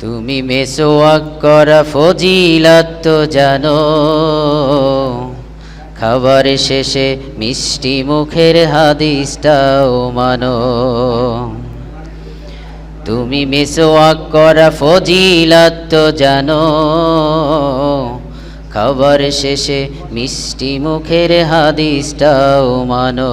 তুমি মেসোয়াক করা ফজিলাত জানো। খাবার শেষে মিষ্টি মুখের হাদিসটাও মানো। তুমি মেসোয়াক করা ফজিলাত তো জানো। খাবার শেষে মিষ্টি মুখের হাদিসটাও মানো।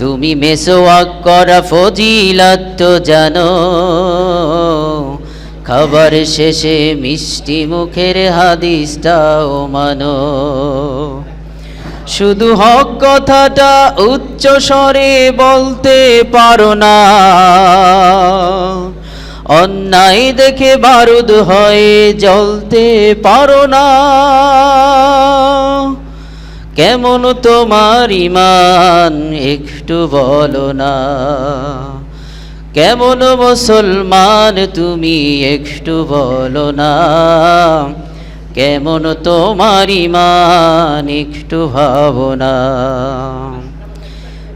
তুমি মেসোয়াক করা ফজিলাত তো জানো। খাবার শেষে মিষ্টি মুখের হাদিসটাও মানো। শুধু হক কথাটা উচ্চ স্বরে বলতে পারো না। অন্যায় দেখে বারুদ হয়ে জ্বলতে পারো না। কেমন তোমার ইমান একটু বলো না। কেমন মুসলমান তুমি? একটু বলো না। কেমন তোমার ইমান একটু ভাবনা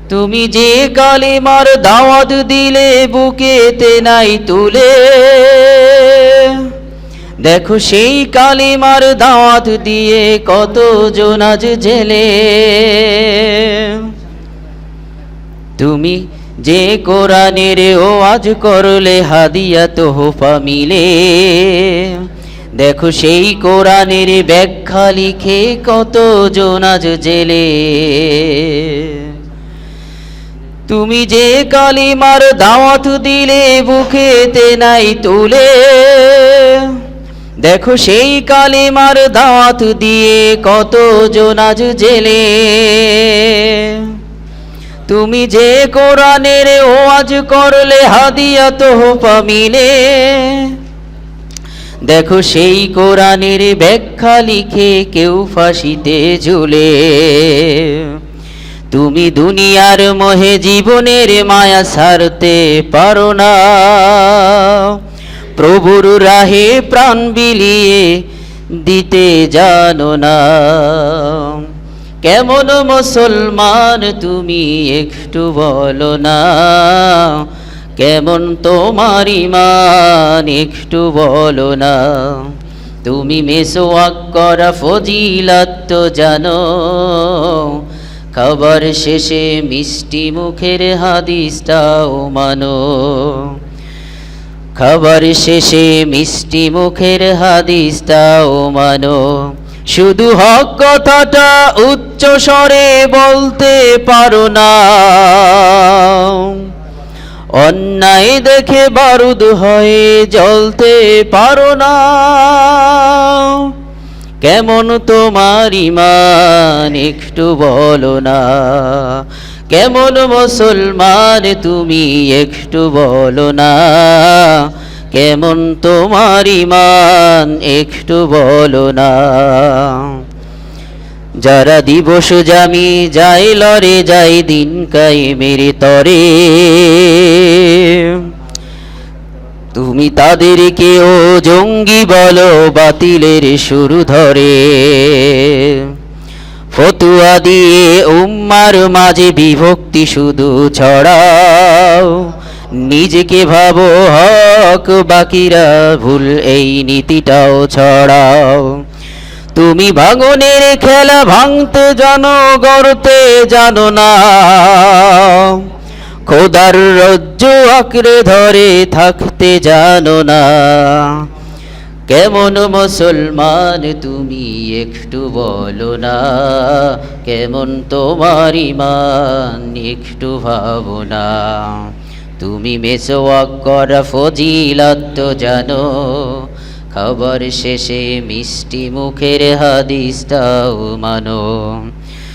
তুমি যে কালিমার দাওয়াত দিলে, বুকেতে নাই তুলে। দেখো সেই কালিমার দাওয়াত দিয়ে কত জোনাজ জেলে। তুমি যে কোরআনের ও আজ করলে হাদিয়া তোহফা মিলে। দেখো সেই কোরআনের ব্যাখ্যা লিখে কত জোনাজ জেলে। তুমি যে কালিমার দাওয়াত দিলে বুকেতে নাই তুলে। দেখো সেই কালিমার দাওয়াত দিয়ে কত জোনাজ জেলে। তুমি যে কোরআনের ওয়াজ করলে হাদিয়া তোহফা মিলে দেখো সেই কোরআনের ব্যাখ্যা লিখে কেউ ফাঁসিতে ঝুলে। তুমি দুনিয়ার মোহে জীবনের মায়া সারতে পারো না। প্রভুর রাহে প্রাণ বিলিয়ে দিতে জানো না। কেমন মুসলমান তুমি একটু বলো না। কেমন তোমার ইমান একটু বলো না। তুমি মেসোয়াক করা ফজিলাত তো জানো। খাবার শেষে মিষ্টি মুখের হাদিসটাও মানো। খাবার শেষে মিষ্টি মুখের হাদিস হাদিসটাও মানো। শুধু হক কথাটা উচ্চ স্বরে বলতে পারো না। অন্যায় দেখে বারুদ হয়ে জ্বলতে পারো না। কেমন তোমার ইমান একটু বলো না? কেমন মুসলমান তুমি একটু বলো না? কেমন তোমার ইমান একটু বলো না? যারা দিবস জামি যাই লরে যাই দিন কাই মেরে তরে। তুমি তাদেরকে ও জঙ্গি বলো বাতিলের শুরু ধরে। ফতুয়া দিয়ে উম্মার মাঝে বিভক্তি শুধু ছড়াও। নিজেকে ভাবো হক, বাকিরা ভুল, এই নীতিটাও ছড়াও। তুমি ভাঙনের খেলা ভাঙতে জানো, গড়তে জানো না। খোদার রজ্জ আঁকড়ে ধরে থাকতে জানো না। কেমন মুসলমান তুমি একটু বলো না। কেমন তোমার ইমান একটু ভাবো না। তুমি মেসোয়াক করা তো জানো। খবর শেষে মিষ্টি মুখের হাদিসটাও মানো।